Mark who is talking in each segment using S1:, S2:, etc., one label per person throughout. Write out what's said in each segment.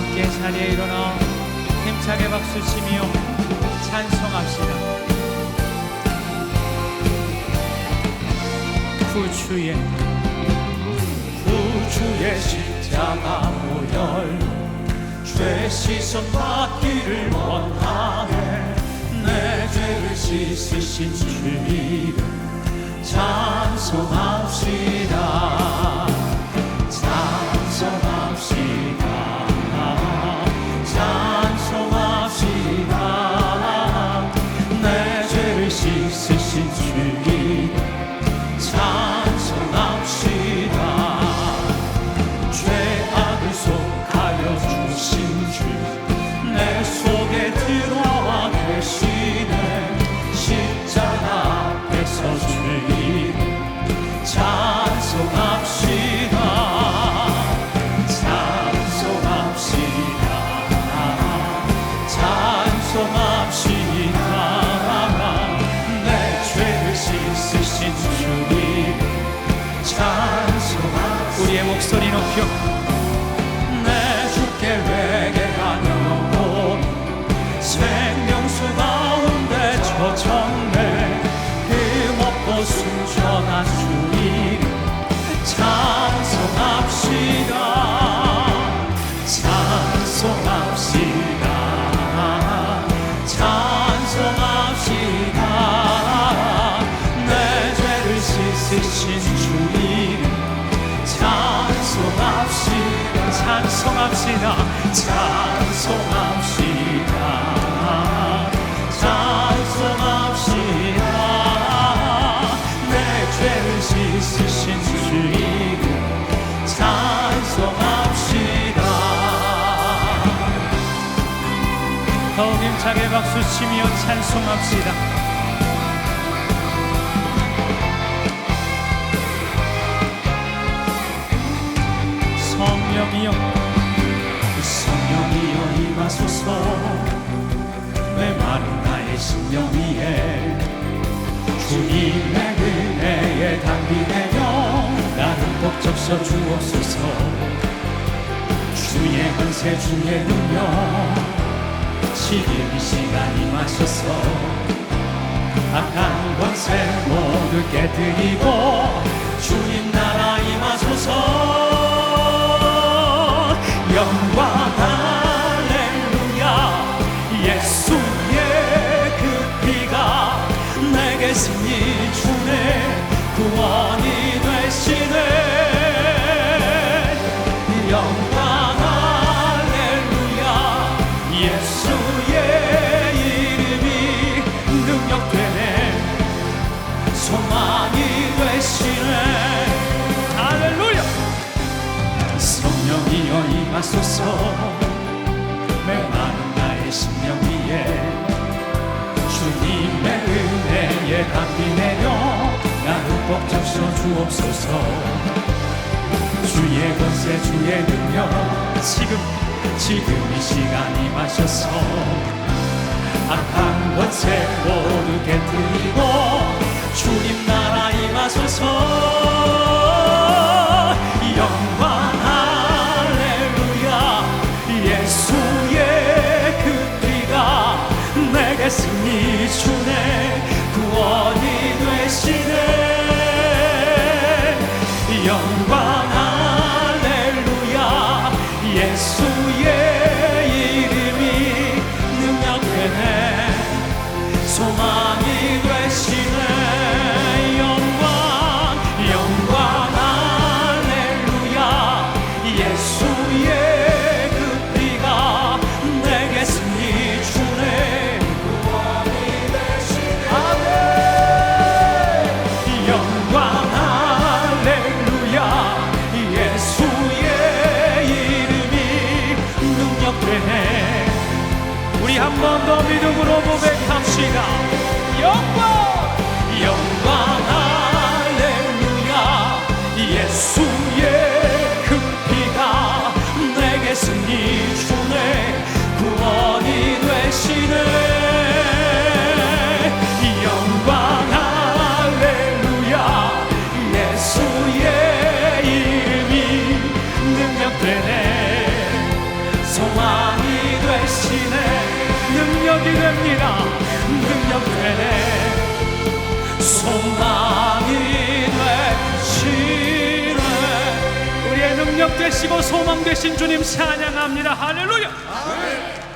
S1: 함께 자리에 일어나 힘차게 박수 치며 찬송합시다. 구주의
S2: 구주의 십자가 모열 죄 씻음 받기를 원하네 내 죄를 씻으신 주 이름 찬송합시다 Go. 찬송합시다. 찬송합시다. 찬송합시다 내 죄를 씻으신 주님 찬송합시다.
S1: 더욱 힘차게 박수 치며 찬송합시다. 성령이여
S2: 성령이여 심령 위에 주님의 은혜에 담비되며 나를 꼭 적셔 주옵소서. 주의 권세 주의 능력 지금 이 시간 임하소서. 악한 권세 모두 깨뜨리고 주님 나라 임하소서. 영광 할렐루야. 예수 승리 주네 구원이 되시네 적셔 주옵소서. 주의 권세 주의 능력 지금 지금 이 시간 임하셔서 악한 권세 모두 깨뜨리고 주님 나라 임하소서 영광 할렐루야. 예수의 그 피가 내게 승 예수의 이름이 능력되네 소망
S1: 고
S2: 능력
S1: 되시고 소망 되신 주님 찬양합니다. 할렐루야. 아멘.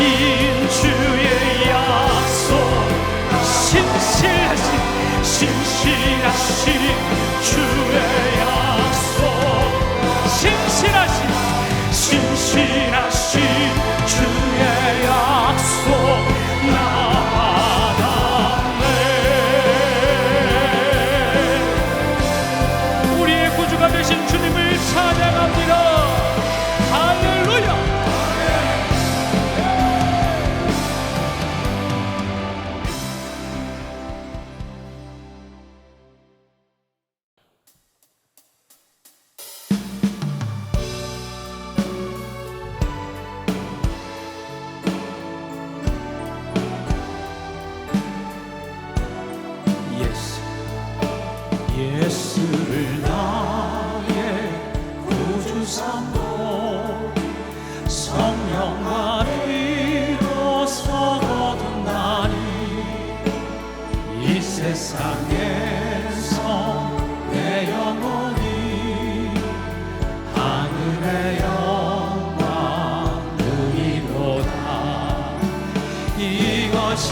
S1: 心去。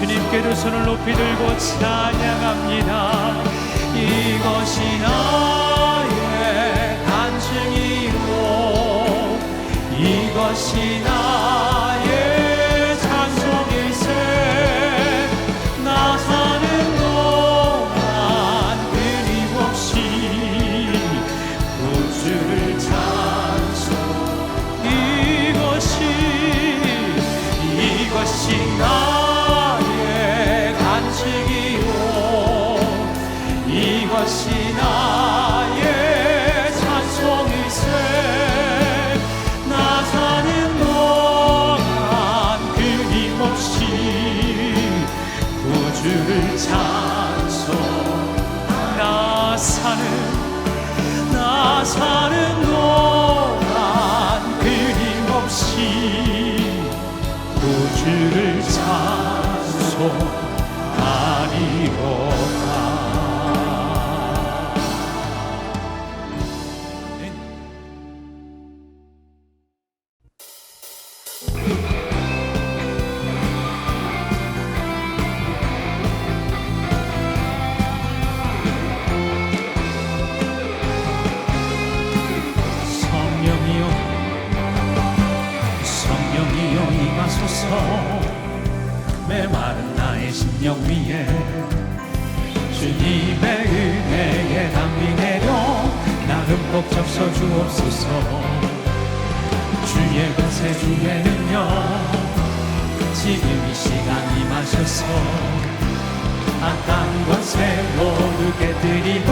S1: 주님께로 손을 높이 들고 찬양합니다.
S2: 이것이 나의 간증이요. 이것이 나 주를 찬송하리로다. 붙잡서 주옵소서 주의 은세 주의 능력. 지금 이 시간 임하셔서 악한 권세 모르게 드리고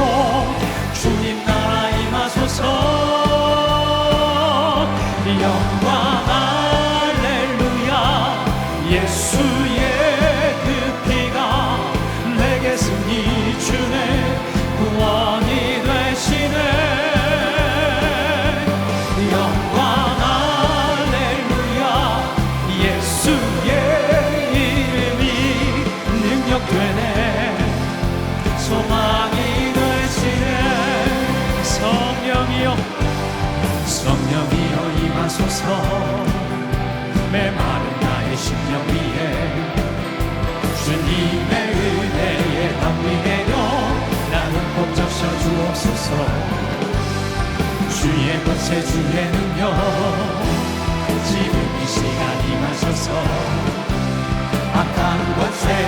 S2: 주님 나라 임하소서 영광 앞에서 메마른 나의 심령 위에 주님의 은혜에 담비 내려 나는 꼭 적셔 주옵소서. 주의 것에 주의 능력 지금 이 시간 임하셔서
S1: 악한
S2: 것에